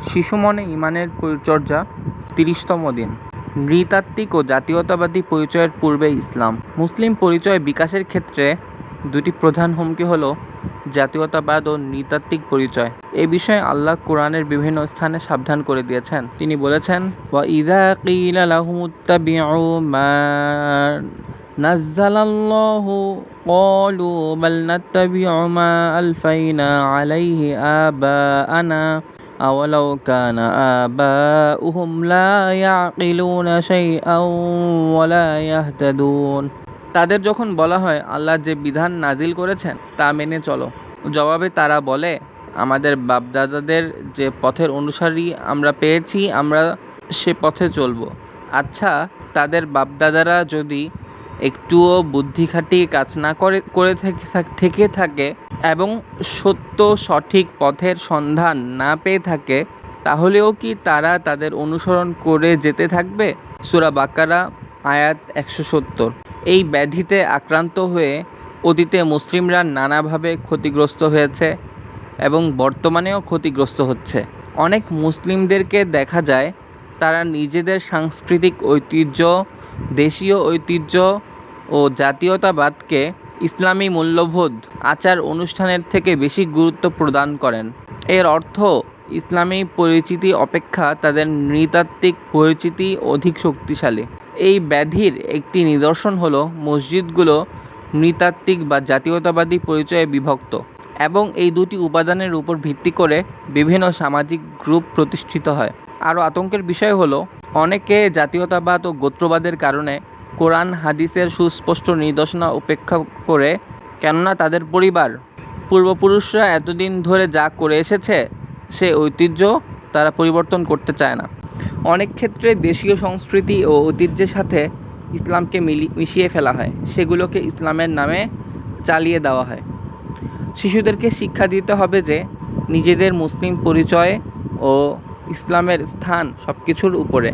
শিশু মনে ইমানের পরিচর্যা তিরিশতম দিন। নৃতাত্ত্বিক ও জাতীয়তাবাদী পরিচয়ের পূর্বে ইসলাম। মুসলিম পরিচয় বিকাশের ক্ষেত্রে দুটি প্রধান হুমকি হলো জাতীয়তাবাদ ও নৃতাত্ত্বিক পরিচয়। এ বিষয়ে আল্লাহ কোরআনের বিভিন্ন স্থানে সাবধান করে দিয়েছেন। তিনি বলেছেন, ওয়া আওয়ালাউ কানা আবাউহুম লা ইয়াকিলুনা শাইআও ওয়া লা তাদের যখন বলা হয়, আল্লাহ যে বিধান নাজিল করেছেন, তা মেনে চলো। জবাবে তারা বলে, আমাদের বাপদাদাদের যে পথের অনুসারী আমরা পেয়েছি, আমরা সে পথে চলব। আচ্ছা তাদের বাপদাদারা যদি একটুও বুদ্ধি খাটিয়ে কাজ না করে করে থেকে থাকে এবং সত্য সঠিক পথের সন্ধান না পেয়ে থাকে, তাহলেও কি তারা তাদের অনুসরণ করে যেতে থাকবে? সুরা বাক্কারা আয়াত একশো সত্তর। এই ব্যাধিতে আক্রান্ত হয়ে অতীতে মুসলিমরা নানাভাবে ক্ষতিগ্রস্ত হয়েছে এবং বর্তমানেও ক্ষতিগ্রস্ত হচ্ছে। অনেক মুসলিমদেরকে দেখা যায়, তারা নিজেদের সাংস্কৃতিক ঐতিহ্য, দেশীয় ঐতিহ্য ও জাতীয়তাবাদকে ইসলামী মূল্যবোধ আচার অনুষ্ঠানের থেকে বেশি গুরুত্ব প্রদান করেন। এর অর্থ, ইসলামী পরিচিতি অপেক্ষা তাদের নৃতাত্ত্বিক পরিচিতি অধিক শক্তিশালী। এই ব্যাধির একটি নিদর্শন হলো মসজিদগুলো নৃতাত্ত্বিক বা জাতীয়তাবাদী পরিচয়ে বিভক্ত এবং এই দুটি উপাদানের উপর ভিত্তি করে বিভিন্ন সামাজিক গ্রুপ প্রতিষ্ঠিত হয়। আরও আতঙ্কের বিষয় হলো, অনেকে জাতীয়তাবাদ ও গোত্রবাদের কারণে কোরআন, হাদিসের সুস্পষ্ট নির্দেশনা উপেক্ষা করে, কেননা তাদের পরিবার। পূর্বপুরুষরা এতদিন ধরে যা করে এসেছে, সে ঐতিহ্য তারা পরিবর্তন করতে চায় না। অনেক ক্ষেত্রে দেশীয় সংস্কৃতি ও ঐতিহ্যের সাথে ইসলামকে মিলি, মিশিয়ে ফেলা হয়। সেগুলোকে ইসলামের নামে চালিয়ে দেওয়া হয়। শিশুদেরকে শিক্ষা দিতে হবে যে, নিজেদের মুসলিম পরিচয় ও ইসলামের স্থান সব কিছুর উপরে।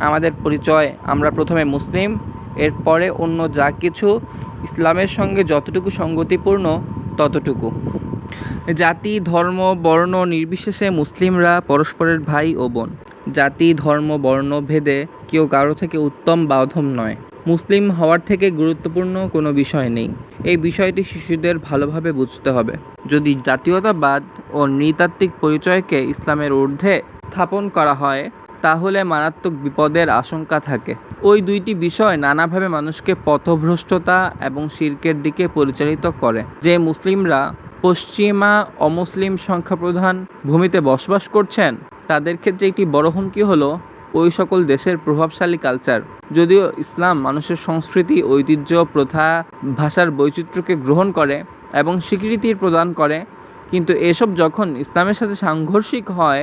আমাদের পরিচয়, আমরা প্রথমে মুসলিম, এরপরে অন্য যা কিছু ইসলামের সঙ্গে যতটুকু সঙ্গতিপূর্ণ, ততটুকু। জাতি, ধর্ম, বর্ণ নির্বিশেষে মুসলিমরা পরস্পরের ভাই ও বোন। জাতি, ধর্ম, বর্ণ ভেদে কেউ কারও থেকে উত্তম বা অধম নয়। মুসলিম হওয়ার থেকে গুরুত্বপূর্ণ কোনো বিষয় নেই। এই বিষয়টি শিশুদের ভালোভাবে বুঝতে হবে। যদি জাতীয়তাবাদ ও নৃতাত্ত্বিক পরিচয়কে ইসলামের ঊর্ধ্বে স্থাপন করা হয় তাহলে মারাত্মক বিপদের আশঙ্কা থাকে। ওই দুইটি বিষয় নানাভাবে মানুষকে পথভ্রষ্টতা এবং শির্কের দিকে পরিচালিত করে, যে মুসলিমরা পশ্চিমা অমুসলিম সংখ্যাপ্রধান ভূমিতে বসবাস করছেন, তাদের ক্ষেত্রে একটি বড় হুমকি হলো ওই সকল দেশের প্রভাবশালী কালচার। যদিও ইসলাম মানুষের সংস্কৃতি, ঐতিহ্য, প্রথা, ভাষার বৈচিত্র্যকে গ্রহণ করে এবং স্বীকৃতি প্রদান করে, কিন্তু এসব যখন ইসলামের সাথে সাংঘর্ষিক হয়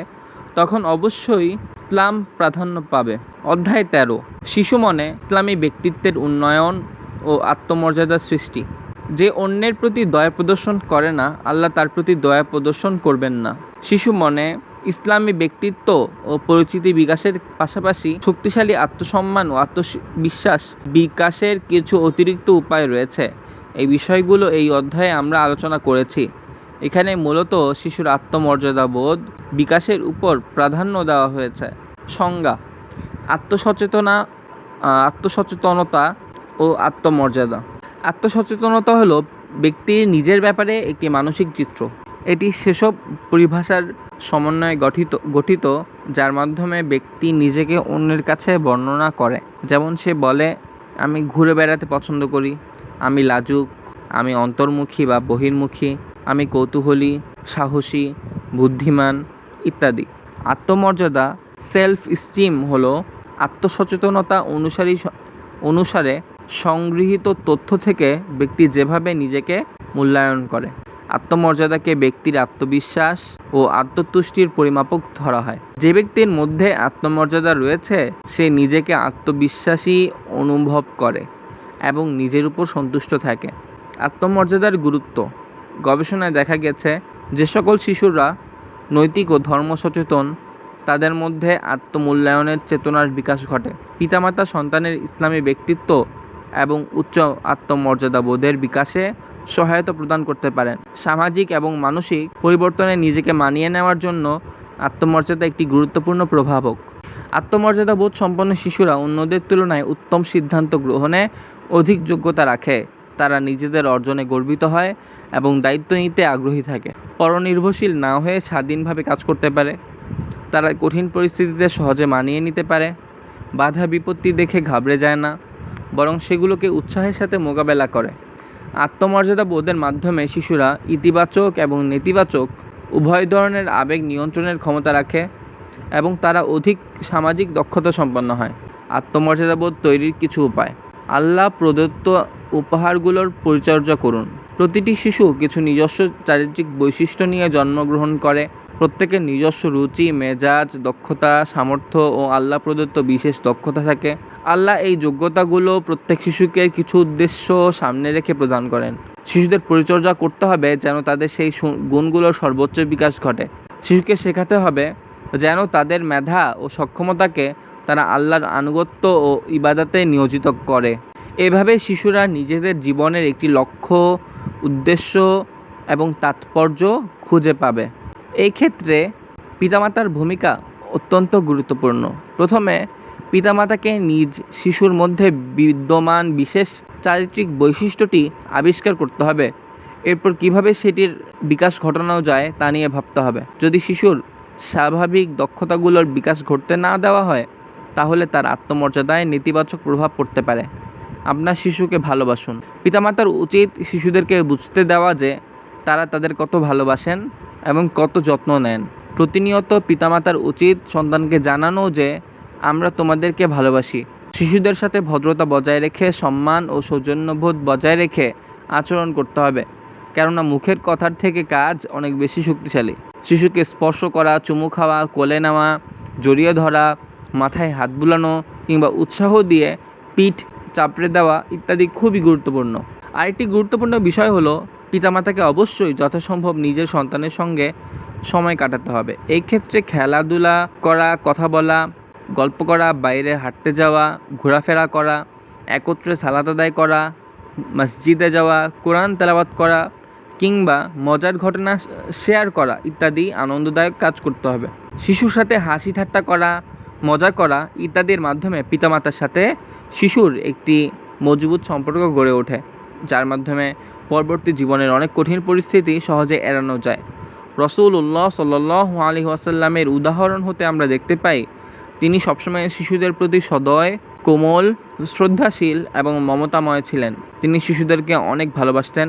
তখন অবশ্যই ইসলাম প্রাধান্য পাবে। অধ্যায় তেরো। শিশু মনে ইসলামী ব্যক্তিত্বের উন্নয়ন ও আত্মমর্যাদার সৃষ্টি। যে অন্যের প্রতি দয়া প্রদর্শন করে না, আল্লাহ তার প্রতি দয়া প্রদর্শন করবেন না। শিশু মনে ইসলামী ব্যক্তিত্ব ও পরিচিতি বিকাশের পাশাপাশি শক্তিশালী আত্মসম্মান ও আত্মবিশ্বাস বিকাশের কিছু অতিরিক্ত উপায় রয়েছে। এই বিষয়গুলো এই অধ্যায়ে আমরা আলোচনা করেছি। এখানে মূলত শিশুর আত্মমর্যাদাবোধ বিকাশের উপর প্রাধান্য দেওয়া হয়েছে। সংজ্ঞা, আত্মসচেতনা আত্মসচেতনতা ও আত্মমর্যাদা। আত্মসচেতনতা হলো ব্যক্তির নিজের ব্যাপারে একটি মানসিক চিত্র। এটি সেসব পরিভাষার সমন্বয়ে গঠিত গঠিত, যার মাধ্যমে ব্যক্তি নিজেকে অন্যের কাছে বর্ণনা করে। যেমন সে বলে, আমি ঘুরে বেড়াতে পছন্দ করি। আমি লাজুক। আমি অন্তর্মুখী বা বহির্মুখী। আমি কৌতূহলী, সাহসী, বুদ্ধিমান ইত্যাদি। আত্মমর্যাদা সেলফ স্টিম হলো আত্মসচেতনতা অনুসারী অনুসারে সংগৃহীত তথ্য থেকে ব্যক্তি যেভাবে নিজেকে মূল্যায়ন করে। আত্মমর্যাদাকে ব্যক্তির আত্মবিশ্বাস ও আত্মতুষ্টির পরিমাপক ধরা হয়। যে ব্যক্তির মধ্যে আত্মমর্যাদা রয়েছে, সে নিজেকে আত্মবিশ্বাসী অনুভব করে এবং নিজের উপর সন্তুষ্ট থাকে। আত্মমর্যাদার গুরুত্ব গবেষণায় দেখা গেছে যে সকল শিশুরা নৈতিক ও ধর্ম সচেতন তাদের মধ্যে আত্মমূল্যায়নের চেতনার বিকাশ ঘটে। পিতামাতা সন্তানের ইসলামী ব্যক্তিত্ব এবং উচ্চ আত্মমর্যাদা বোধের বিকাশে সহায়তা প্রদান করতে পারেন। সামাজিক এবং মানসিক পরিবর্তনে নিজেকে মানিয়ে নেওয়ার জন্য আত্মমর্যাদা একটি গুরুত্বপূর্ণ প্রভাবক। আত্মমর্যাদা বোধ সম্পন্ন শিশুরা অন্যদের তুলনায় উত্তম সিদ্ধান্ত গ্রহণে অধিক যোগ্যতা রাখে। তারা নিজেদের অর্জনে গর্বিত হয় এবং দায়িত্ব নিতে আগ্রহী থাকে। পরনির্ভরশীল না হয়ে স্বাধীনভাবে কাজ করতে পারে। তারা কঠিন পরিস্থিতিতে সহজে মানিয়ে নিতে পারে। বাধা বিপত্তি দেখে ঘাবড়ে যায় না, বরং সেগুলোকে উৎসাহের সাথে মোকাবেলা করে। আত্মমর্যাদা বোধের মাধ্যমে শিশুরা ইতিবাচক এবং নেতিবাচক, উভয় ধরনের আবেগ নিয়ন্ত্রণের ক্ষমতা রাখে এবং তারা অধিক সামাজিক দক্ষতা সম্পন্ন হয়। আত্মমর্যাদাবোধ তৈরির কিছু উপায়। আল্লাহ প্রদত্ত উপহারগুলোর পরিচর্যা করুন। প্রতিটি শিশু কিছু নিজস্ব চারিত্রিক বৈশিষ্ট্য নিয়ে জন্মগ্রহণ করে। প্রত্যেকের নিজস্ব রুচি, মেজাজ, দক্ষতা, সামর্থ্য ও আল্লাহ প্রদত্ত বিশেষ দক্ষতা থাকে। আল্লাহ এই যোগ্যতাগুলো প্রত্যেক শিশুকে কিছু উদ্দেশ্য সামনে রেখে প্রদান করেন। শিশুদের পরিচর্যা করতে হবে যেন তাদের সেই গুণগুলোর সর্বোচ্চ বিকাশ ঘটে। শিশুকে শেখাতে হবে যেন তাদের মেধা ও সক্ষমতাকে তারা আল্লাহর আনুগত্য ও ইবাদাতে নিয়োজিত করে। এভাবে শিশুরা নিজেদের জীবনের একটি লক্ষ্য, উদ্দেশ্য এবং তাৎপর্য খুঁজে পাবে। এই ক্ষেত্রে পিতামাতার ভূমিকা অত্যন্ত গুরুত্বপূর্ণ। প্রথমে, পিতামাতাকে নিজ শিশুর মধ্যে বিদ্যমান বিশেষ চারিত্রিক বৈশিষ্ট্যটি আবিষ্কার করতে হবে। এরপর কীভাবে সেটির বিকাশ ঘটানো যায় তা নিয়ে ভাবতে হবে। যদি শিশুর স্বাভাবিক দক্ষতাগুলোর বিকাশ ঘটতে না দেওয়া হয় তাহলে তার আত্মমর্যাদায় নেতিবাচক প্রভাব পড়তে পারে। আপনার শিশুকে ভালোবাসুন। পিতামাতার উচিত শিশুদেরকে বুঝতে দেওয়া যে তারা তাদের কত ভালোবাসেন এবং কত যত্ন নেন। প্রতিনিয়ত পিতামাতার উচিত সন্তানকে জানানো যে, আমরা তোমাদেরকে ভালোবাসি। শিশুদের সাথে ভদ্রতা বজায় রেখে, সম্মান ও সৌজন্যবোধ বজায় রেখে আচরণ করতে হবে। কেননা মুখের কথার থেকে কাজ অনেক বেশি শক্তিশালী। শিশুকে স্পর্শ করা, চুমু খাওয়া, কোলে নেওয়া, জড়িয়ে ধরা মাথায় হাত বুলানো কিংবা উৎসাহ দিয়ে পিঠ চাপড়ে দেওয়া ইত্যাদি খুবই গুরুত্বপূর্ণ। আরেকটি গুরুত্বপূর্ণ বিষয় হলো, পিতামাতাকে অবশ্যই যথাসম্ভব নিজের সন্তানের সঙ্গে সময় কাটাতে হবে। এই ক্ষেত্রে খেলাধুলা করা, কথা বলা, গল্প করা, বাইরে হাঁটতে যাওয়া, ঘোরাফেরা করা, একত্রে সালাত আদায় করা, মসজিদে যাওয়া, কোরআন তেলাওয়াত করা কিংবা মজার ঘটনা শেয়ার করা ইত্যাদি আনন্দদায়ক কাজ করতে হবে। শিশুর সাথে হাসি ঠাট্টা করা মজা করা ইত্যাদির মাধ্যমে পিতামাতার সাথে শিশুর একটি মজবুত সম্পর্ক গড়ে ওঠে, যার মাধ্যমে পরবর্তী জীবনের অনেক কঠিন পরিস্থিতি সহজে এড়ানো যায়। রসুল্লাহ সাল্লাহ আলী আসাল্লামের উদাহরণ হতে আমরা দেখতে পাই, তিনি সবসময় শিশুদের প্রতি সদয়, কোমল, শ্রদ্ধাশীল এবং মমতাময় ছিলেন। তিনি শিশুদেরকে অনেক ভালোবাসতেন।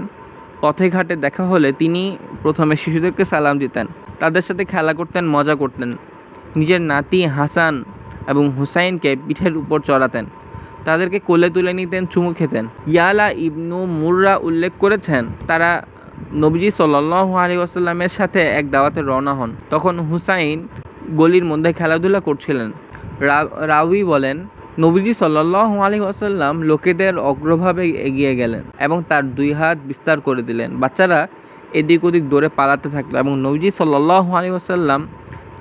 পথে ঘাটে দেখা হলে তিনি প্রথমে শিশুদেরকে সালাম দিতেন। তাদের সাথে খেলা করতেন, মজা করতেন। নিজের নাতি হাসান এবং হুসাইনকে পিঠের উপর চড়াতেন। তাদেরকে কোলে তুলে নিতেন, চুমু খেতেন। ইয়ালা ইবনু মুররা উল্লেখ করেছেন, তারা নবীজি সাল্লাহ আলী আসাল্লামের সাথে এক দাওয়াতে রওনা হন। তখন হুসাইন গলির মধ্যে খেলাধুলা করছিলেন। রাউই বলেন, নবীজি সাল্লাহ আলী আসাল্লাম লোকেদের অগ্রভাবে এগিয়ে গেলেন এবং তার দুই হাত বিস্তার করে দিলেন। বাচ্চারা এদিক ওদিক দৌড়ে পালাতে থাকল এবং নবীজি সাল্লাহ আলী আসাল্লাম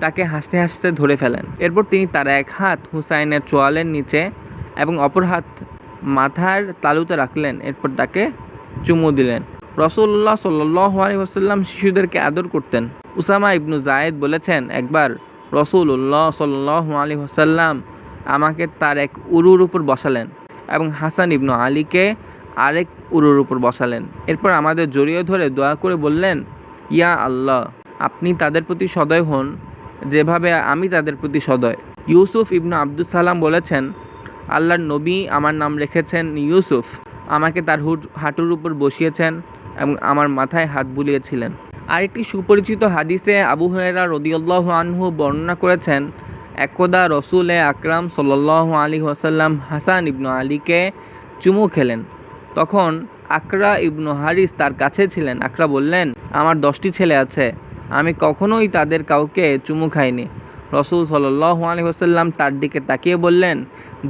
তাকে হাসতে হাসতে ধরে ফেলেন। এরপর তিনি তার এক হাত হুসাইনের চোয়ালের নিচে এবং অপর হাত মাথার তালুতে রাখলেন। এরপর তাকে চুমু দিলেন। রসুল্লাহ সাল্লাহ আলী শিশুদেরকে আদর করতেন। উসামা ইবনু জায়েদ বলেছেন, একবার রসুল্লাহ সাল্লাহ আলী ওসাল্লাম আমাকে তার এক উরুর উপর বসালেন এবং হাসান ইবনু আলীকে আরেক উরুর উপর বসালেন। এরপর আমাদের জড়িয়ে ধরে দোয়া করে বললেন, ইয়া আল্লাহ, আপনি তাদের প্রতি সদয় হন যেভাবে আমি তাদের প্রতি সদয়। ইউসুফ ইবনু আব্দুল সালাম বলেছেন, আল্লাহর নবী আমার নাম রেখেছেন ইউসুফ। আমাকে তার হুট, হাঁটুর উপর বসিয়েছেন এবং আমার মাথায় হাত বুলিয়েছিলেন। আরেকটি সুপরিচিত হাদিসে আবু হুরায়রা রদিউল্লাহ আনহু বর্ণনা করেছেন, একদা রসুলে আকরাম সাল্লাহ আলী ওয়াসাল্লাম হাসান ইবনু আলীকে চুমু খেলেন। তখন আকরা ইবনু হারিস তার কাছে ছিলেন। আকরা বললেন, আমার দশটি ছেলে আছে। আমি কখনোই তাদের কাউকে চুমু খাইনি। রসুল সাল্লাহ আলী ওসাল্লাম তার দিকে তাকিয়ে বললেন,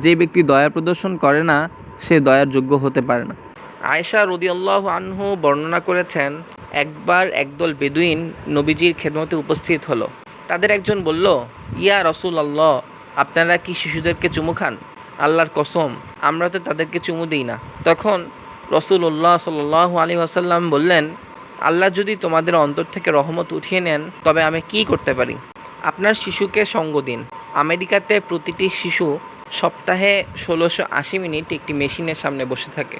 যে ব্যক্তি দয়া প্রদর্শন করে না, সে দয়ার যোগ্য হতে পারে না। আয়েশা রদিয়াল্লাহ আনহু বর্ণনা করেছেন, একবার একদল বেদুইন নবীজির খেদমতে উপস্থিত হলো। তাদের একজন বলল, ইয়া রসুল আল্লাহ আপনারা কি শিশুদেরকে চুমু খান? আল্লাহর কসম, আমরা তো তাদেরকে চুমু দিই না তখন রসুল্লাহ সাল্লাহ আলী আসাল্লাম বললেন আল্লাহ যদি তোমাদের অন্তর থেকে রহমত উঠিয়ে নেন, তবে আমি কি করতে পারি? আপনার শিশুকে সঙ্গ দিন। আমেরিকাতে প্রতিটি শিশু সপ্তাহে ষোলোশো আশি মিনিট একটি মেশিনের সামনে বসে থাকে।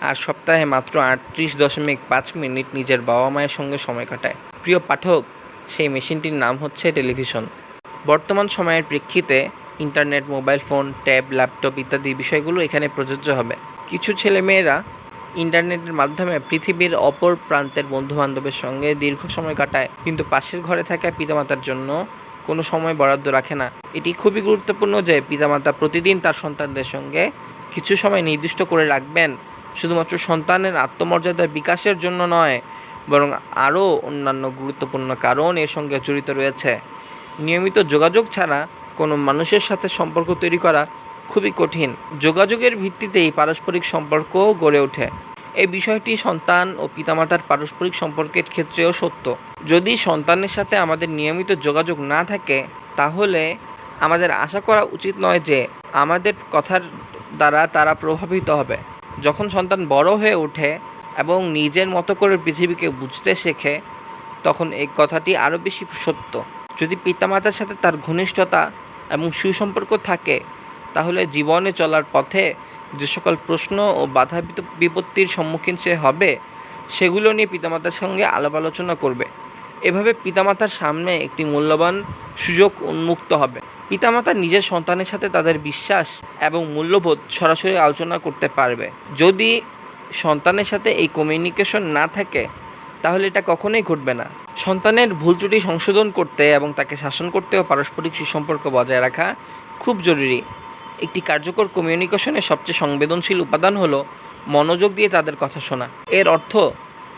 আর সপ্তাহে মাত্র আটত্রিশ দশমিক পাঁচ মিনিট নিজের বাবা মায়ের সঙ্গে সময় কাটায়। প্রিয় পাঠক, সেই মেশিনটির নাম হচ্ছে টেলিভিশন। বর্তমান সময়ের প্রেক্ষিতে internet, mobile phone, tab, laptop ইত্যাদি বিষয়গুলো এখানে প্রযোজ্য হবে। কিছু ছেলেমেয়েরা ইন্টারনেটের মাধ্যমে পৃথিবীর অপর প্রান্তের বন্ধুবান্ধবের সঙ্গে দীর্ঘ সময় কাটায়। কিন্তু পাশের ঘরে থাকা পিতামাতার জন্য কোনো সময় বরাদ্দ রাখে না। এটি খুবই গুরুত্বপূর্ণ যে পিতামাতা প্রতিদিন তার সন্তানদের সঙ্গে কিছু সময় নির্দিষ্ট করে রাখবেন। শুধুমাত্র সন্তানের আত্মমর্যাদার বিকাশের জন্য নয়, বরং আরও অন্যান্য গুরুত্বপূর্ণ কারণ এর সঙ্গে জড়িত রয়েছে। নিয়মিত যোগাযোগ ছাড়া কোনো মানুষের সাথে সম্পর্ক তৈরি করা খুবই কঠিন। যোগাযোগের ভিত্তিতেই পারস্পরিক সম্পর্ক গড়ে ওঠে। এই বিষয়টি সন্তান ও পিতামাতার পারস্পরিক সম্পর্কের ক্ষেত্রেও সত্য। যদি সন্তানের সাথে আমাদের নিয়মিত যোগাযোগ না থাকে, তাহলে আমাদের আশা করা উচিত নয় যে আমাদের কথার দ্বারা তারা প্রভাবিত হবে। যখন সন্তান বড় হয়ে ওঠে এবং নিজের মতো করে পৃথিবীকে বুঝতে শেখে, তখন এই কথাটি আরও বেশি সত্য। যদি পিতামাতার সাথে তার ঘনিষ্ঠতা এবং সুসম্পর্ক থাকে তাহলে জীবনে চলার পথে যে সকল প্রশ্ন ও বাধা বিপত্তির সম্মুখীন সে হবে, সেগুলো নিয়ে পিতামাতার সঙ্গে আলাপ আলোচনা করবে। এভাবে পিতামাতার সামনে একটি মূল্যবান সুযোগ উন্মুক্ত হবে। পিতামাতা নিজের সন্তানের সাথে তাদের বিশ্বাস এবং মূল্যবোধ সরাসরি আলোচনা করতে পারবে। যদি সন্তানের সাথে এই কমিউনিকেশন না থাকে, তাহলে এটা কখনোই ঘটবে না। সন্তানের ভুল ত্রুটি সংশোধন করতে এবং তাকে শাসন করতেও পারস্পরিক সুসম্পর্ক বজায় রাখা খুব জরুরি। একটি কার্যকর কমিউনিকেশনের সবচেয়ে সংবেদনশীল উপাদান হলো মনোযোগ দিয়ে তাদের কথা শোনা। এর অর্থ,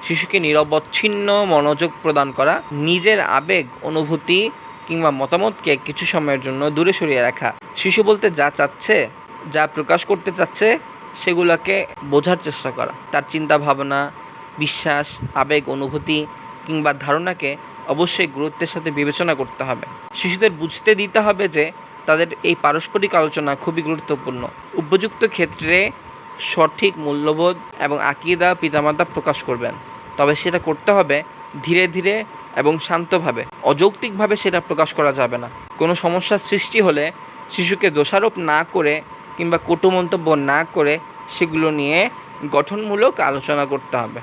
শিশুকে নিরবচ্ছিন্ন মনোযোগ প্রদান করা, নিজের আবেগ, অনুভূতি কিংবা মতামতকে কিছু সময়ের জন্য দূরে সরিয়ে রাখা। শিশু বলতে যা চাচ্ছে, যা প্রকাশ করতে চাচ্ছে, সেগুলোকে বোঝার চেষ্টা করা। তার চিন্তা ভাবনা বিশ্বাস, আবেগ, অনুভূতি কিংবা ধারণাকে অবশ্যই গুরুত্বের সাথে বিবেচনা করতে হবে। শিশুদের বুঝতে দিতে হবে যে তাদের এই পারস্পরিক আলোচনা খুবই গুরুত্বপূর্ণ। উপযুক্ত ক্ষেত্রে সঠিক মূল্যবোধ এবং আকিদা পিতামাতা প্রকাশ করবেন। তবে সেটা করতে হবে ধীরে ধীরে এবং শান্তভাবে। অযৌক্তিকভাবে সেটা প্রকাশ করা যাবে না। কোনো সমস্যার সৃষ্টি হলে শিশুকে দোষারোপ না করে কিংবা কটু মন্তব্য না করে সেগুলো নিয়ে গঠনমূলক আলোচনা করতে হবে।